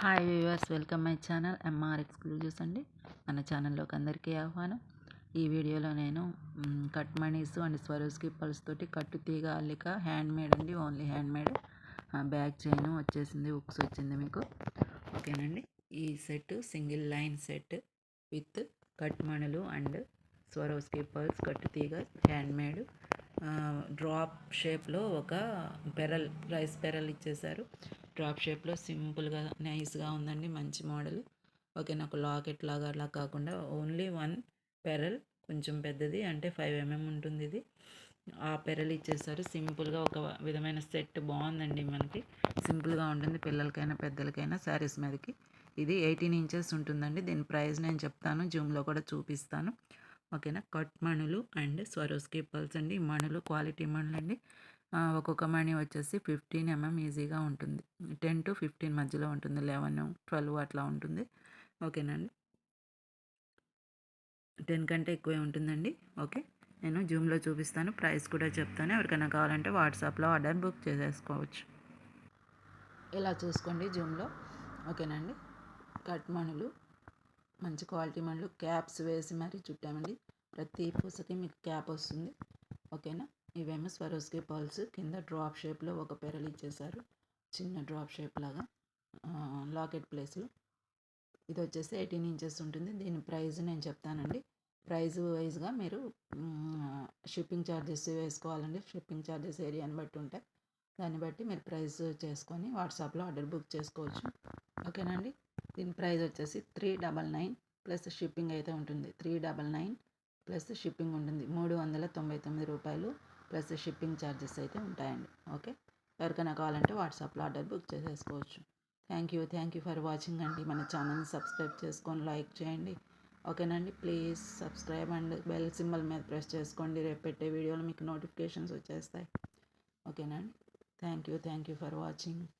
Hi viewers welcome my channel MR exclusives అండి. మన ఛానల్లోకి అందరికీ ఆహ్వానం. ఈ వీడియోలో నేను కట్ మనీస్ అండ్ స్వరోస్కి పల్స్ తోటి కట్టు తీగ అల్లిక హ్యాండ్ మేడ్ అండి only hand made back chain వచ్చేసింది ఉక్స్ వచ్చింది మీకు. ఓకేనండి. ఈ set single line set with cut మణులు అండ్ స్వరోస్కి పల్స్ కట్టు తీగ హ్యాండ్ మేడ్ డ్రాప్ షేప్లో ఒక పెరల్ రైస్ పెరల్ ఇచ్చేశారు. డ్రాప్ షేప్లో సింపుల్గా నైస్గా ఉందండి. మంచి మోడల్. ఓకే నాకు లాకెట్ లాగా అలా కాకుండా ఓన్లీ వన్ పెరల్ కొంచెం పెద్దది అంటే ఫైవ్ ఎంఎం ఉంటుంది ఇది. ఆ పెరల్ ఇచ్చేసారు. సింపుల్గా ఒక విధమైన సెట్ బాగుందండి మనకి. సింపుల్గా ఉంటుంది పిల్లలకైనా పెద్దలకైనా శారీస్ మీదకి. ఇది ఎయిటీన్ ఇంచెస్ ఉంటుందండి. దీని ప్రైస్ నేను చెప్తాను. జూమ్లో కూడా చూపిస్తాను. ఓకేనా? కట్ మణులు అండ్ స్వరోస్కి పల్స్ అండి. ఈ మణులు క్వాలిటీ మణులు అండి ఒక్కొక్క మణి వచ్చేసి ఫిఫ్టీన్ ఎంఎం ఈజీగా ఉంటుంది. టెన్ టు ఫిఫ్టీన్ మధ్యలో ఉంటుంది. లెవెన్ ట్వెల్వ్ అట్లా ఉంటుంది. ఓకేనండి? టెన్ కంటే ఎక్కువే ఉంటుందండి. ఓకే. నేను జూమ్లో చూపిస్తాను. ప్రైస్ కూడా చెప్తాను. ఎవరికైనా కావాలంటే వాట్సాప్లో ఆర్డర్ బుక్ చేసేసుకోవచ్చు. ఇలా చూసుకోండి జూమ్లో. ఓకేనండి? కట్ మణులు మంచి క్వాలిటీ మణులు క్యాప్స్ వేసి మరీ చుట్టామండి. ప్రతి పూసకి మీకు క్యాప్ వస్తుంది. ఓకేనా? ఇవేమో స్వరోస్కి పల్స్ కింద డ్రాప్ షేప్లో ఒక పెరలు ఇచ్చేసారు చిన్న డ్రాప్ షేప్ లాగా లాకెట్ ప్లేస్లో. ఇది వచ్చేసి ఎయిటీన్ ఇంచెస్ ఉంటుంది. దీని ప్రైస్ నేను చెప్తానండి. ప్రైస్ వైజ్గా మీరు షిప్పింగ్ ఛార్జెస్ వేసుకోవాలండి. షిప్పింగ్ ఛార్జెస్ ఏరియాని బట్టి ఉంటాయి. దాన్ని బట్టి మీరు ప్రైస్ చేసుకొని వాట్సాప్లో ఆర్డర్ బుక్ చేసుకోవచ్చు. ఓకేనండి దీని ప్రైస్ వచ్చేసి three double nine plus shipping అయితే ఉంటుంది. Three double nine plus shipping ఉంటుంది. మూడు వందల తొంభై తొమ్మిది రూపాయలు. ప్లస్ షిప్పింగ్ ఛార్జెస్ అయితే ఉంటాయండి. ఓకే? ఎవరికైనా కావాలంటే వాట్సాప్లో ఆర్డర్ బుక్ చేసేసుకోవచ్చు. Thank you thank you for watching అండి. మన ఛానల్ని సబ్స్క్రైబ్ చేసుకొని లైక్ చేయండి. ఓకేనండి? Please subscribe and bell symbol మీద ప్రెస్ చేసుకోండి. రేపు పెట్టే వీడియోలు మీకు నోటిఫికేషన్స్ వచ్చేస్తాయి. ఓకేనండి? Thank you thank you for watching.